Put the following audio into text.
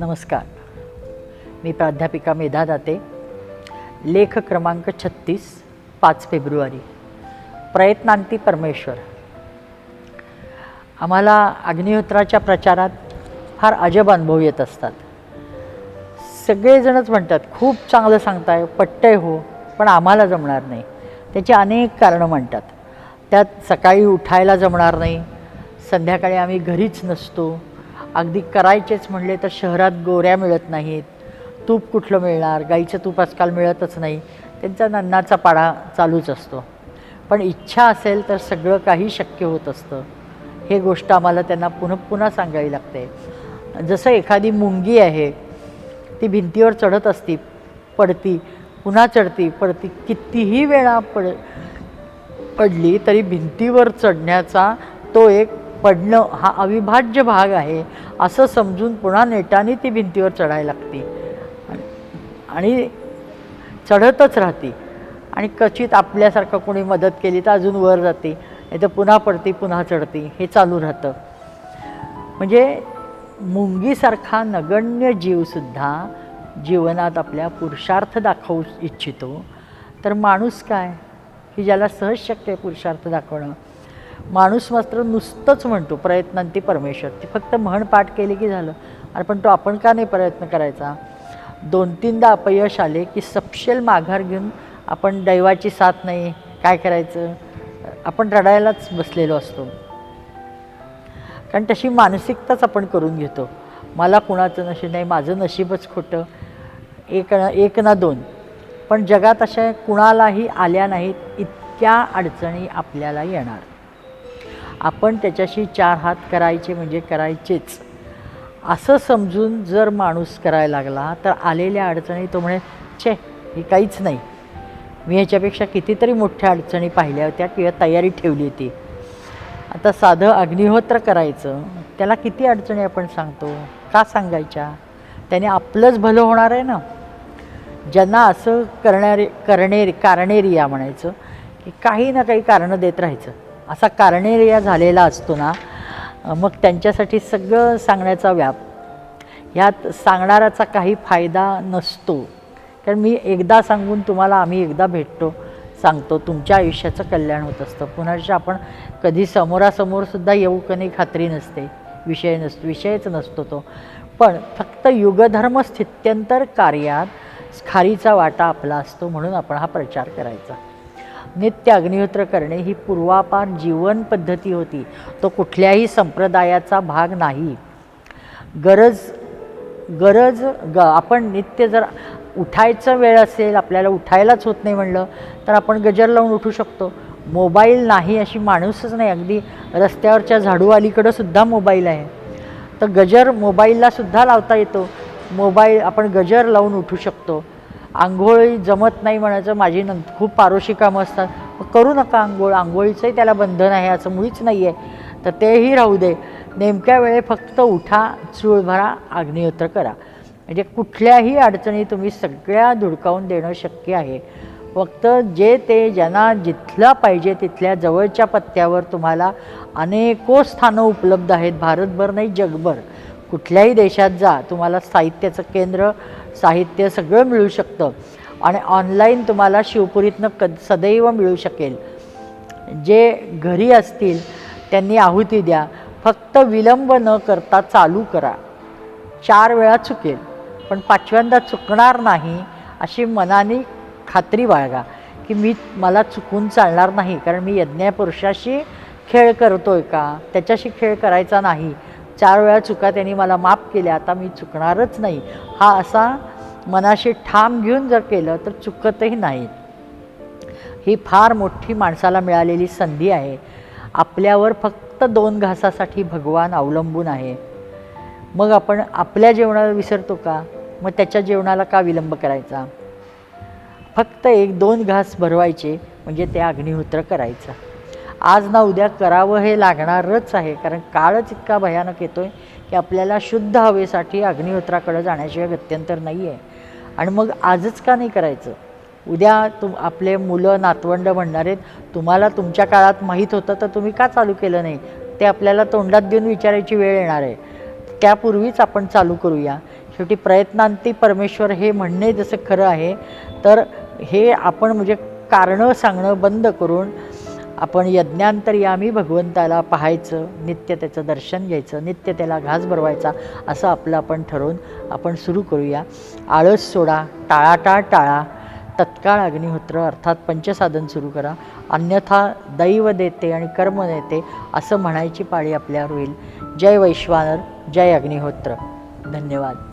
नमस्कार. मी प्राध्यापिका मेधा दाते. लेख क्रमांक छत्तीस पाच फेब्रुवारी. प्रयत्नांती परमेश्वर. आम्हाला अग्निहोत्राच्या प्रचारात फार अजब अनुभव येत असतात. सगळेजणच म्हणतात खूप चांगलं सांगताय पट्टय हो पण आम्हाला जमणार नाही. त्याची अनेक कारणं म्हणतात. त्यात सकाळी उठायला जमणार नाही. संध्याकाळी आम्ही घरीच नसतो. अगदी करायचेच म्हणले तर शहरात गोऱ्या मिळत नाहीत. तूप कुठलं मिळणार? गाईचं तूप आजकाल मिळतच नाही. त्यांचा नन्नाचा पाडा चालूच असतो. पण इच्छा असेल तर सगळं काही शक्य होत असतं. हे गोष्ट आम्हाला त्यांना पुन्हा पुन्हा सांगावी लागते. जसं एखादी मुंगी आहे ती भिंतीवर चढत असती पडती पुन्हा चढती पडती कितीही वेळा पड पडली तरी भिंतीवर चढण्याचा तो एक पडणं हा अविभाज्य भाग आहे. असं समजून पुन्हा नेटाने ती भिंतीवर चढायला लागते. आणि- चढतच राहते. आणि कचित आपल्यासारखं कोणी मदत केली तर अजून वर जाते. नाही तर पुन्हा पडते पुन्हा चढते. हे चालू राहतं. म्हणजे मुंगीसारखा नगण्य जीवसुद्धा जीवनात आपल्या पुरुषार्थ दाखवू इच्छितो. तर माणूस काय? की ज्याला सहज शक्य आहे पुरुषार्थ दाखवणं. माणूस मात्र नुसतंच म्हणतो प्रयत्नांती परमेश्वर. ती फक्त म्हण पाठ केली की झालं. अरे पण तो आपण का नाही प्रयत्न करायचा? दोन तीनदा अपयश आले की सपशेल माघार घेऊन आपण दैवाची साथ नाही काय करायचं? आपण रडायलाच बसलेलो असतो. कारण तशी मानसिकताच आपण करून घेतो. मला कुणाचं नशीब नाही माझं नशीबच खोटं. एक ना एक ना दोन. पण जगात अशा कुणालाही आल्या नाहीत इतक्या अडचणी आपल्याला येणार. आपण त्याच्याशी चार हात करायचे म्हणजे करायचेच. असं समजून जर माणूस करायला लागला तर आलेल्या अडचणी तो म्हणे छे ही काहीच नाही. मी ह्याच्यापेक्षा कितीतरी मोठ्या अडचणी पाहिल्या होत्या किंवा तयारी ठेवली होती. आता साधं अग्निहोत्र करायचं त्याला किती अडचणी आपण सांगतो? का सांगायच्या? त्याने आपलंच भलं होणार आहे ना? ज्यांना असं करणारे करणे कारणेरिया म्हणायचं की काही ना काही कारणं देत राहायचं. असा कारणेरिया झालेला असतो ना मग त्यांच्यासाठी सगळं सांगण्याचा व्याप. ह्यात सांगणाराचा काही फायदा नसतो. कारण मी एकदा सांगून तुम्हाला आम्ही एकदा भेटतो सांगतो तुमच्या आयुष्याचं कल्याण होत असतं. पुन्हा आपण कधी समोरासमोरसुद्धा येऊ का नाही खात्री नसते विषय नसतो विषयच नसतो तो. पण फक्त युगधर्म स्थित्यंतर कार्यात खारीचा वाटा आपला असतो म्हणून आपण हा प्रचार करायचा. नित्य अग्निहोत्र करणे ही पूर्वापार जीवन पद्धती होती. तो कुठल्याही संप्रदायाचा भाग नाही. गरज गरज ग आपण नित्य जर उठायचं वेळ असेल आपल्याला उठायलाच होत नाही म्हणलं तर आपण गजर लावून उठू शकतो. मोबाईल नाही अशी माणूसच नाही. अगदी रस्त्यावरच्या झाडूवालीकडं सुद्धा मोबाईल आहे. तर गजर मोबाईलला सुद्धा लावता येतो. मोबाईल आपण गजर लावून उठू शकतो. आंघोळी जमत नाही म्हणायचं. माझी नं खूप पारोशी कामं असतात. मग करू नका आंघोळ. आंघोळीचंही त्याला बंधन आहे. असं मुळीच नाही आहे तर तेही राहू दे. नेमक्या वेळे फक्त उठा चूळ भरा अग्निहोत्र करा. म्हणजे कुठल्याही अडचणी तुम्ही सगळ्या धुडकावून देणं शक्य आहे. फक्त जे ते ज्यांना जिथलं पाहिजे तिथल्या जवळच्या पत्त्यावर तुम्हाला अनेको स्थानं उपलब्ध आहेत. भारतभर नाही जगभर. कुठल्याही देशात जा. तुम्हाला साहित्याचं केंद्र साहित्य सगळं मिळू शकतं. आणि ऑनलाईन तुम्हाला शिवपुरीतनं क सदैव मिळू शकेल. जे घरी असतील त्यांनी आहुती द्या. फक्त विलंब न करता चालू करा. चार वेळा चुकेल. पण पाचव्यांदा चुकणार नाही अशी मनाने खात्री बाळगा की मी मला चुकून चालणार नाही. कारण मी यज्ञपुरुषाशी खेळ करतो आहे का? त्याच्याशी खेळ करायचा नाही. चार वेळा चुका त्यांनी मला माफ केल्या आता मी चुकणारच नाही. हा असा मनाशी ठाम घेऊन जर केलं तर चुकतही नाही. ही फार मोठी माणसाला मिळालेली संधी आहे. आपल्यावर फक्त दोन घासासाठी भगवान अवलंबून आहे. मग आपण आपल्या जेवणाला विसरतो का? मग त्याच्या जेवणाला का विलंब करायचा? फक्त एक दोन घास भरवायचे म्हणजे ते अग्निहोत्र करायचं. आज ना उद्या करावं हे लागणारच आहे. कारण काळच इतका भयानक येतो आहे की आपल्याला शुद्ध हवेसाठी अग्निहोत्राकडं जाण्याशिवाय गत्यंतर नाही आहे आणि मग आजच का नाही करायचं? उद्या तुम आपले मुलं नातवंड म्हणणार आहेत तुम्हाला तुमच्या काळात माहीत होतं तर तुम्ही का चालू केलं नाही? ते आपल्याला तोंडात देऊन विचारायची वेळ येणार आहे. त्यापूर्वीच आपण चालू करूया. शेवटी प्रयत्नांती परमेश्वर हे म्हणणे जसं खरं आहे तर हे आपण म्हणजे कारणं सांगणं बंद करून आपण यज्ञांतरी आम्ही भगवंताला पाहायचं नित्य त्याचं दर्शन घ्यायचं नित्य त्याला घास भरवायचा असं आपलं आपण ठरवून आपण सुरू करूया. आळस सोडा टाळाटाळ टाळा तत्काळ अग्निहोत्र अर्थात पंचसाधन सुरू करा. अन्यथा दैव देते आणि कर्म देते असं म्हणायची पाळी आपल्यावर होईल. जय वैश्वानर जय अग्निहोत्र. धन्यवाद.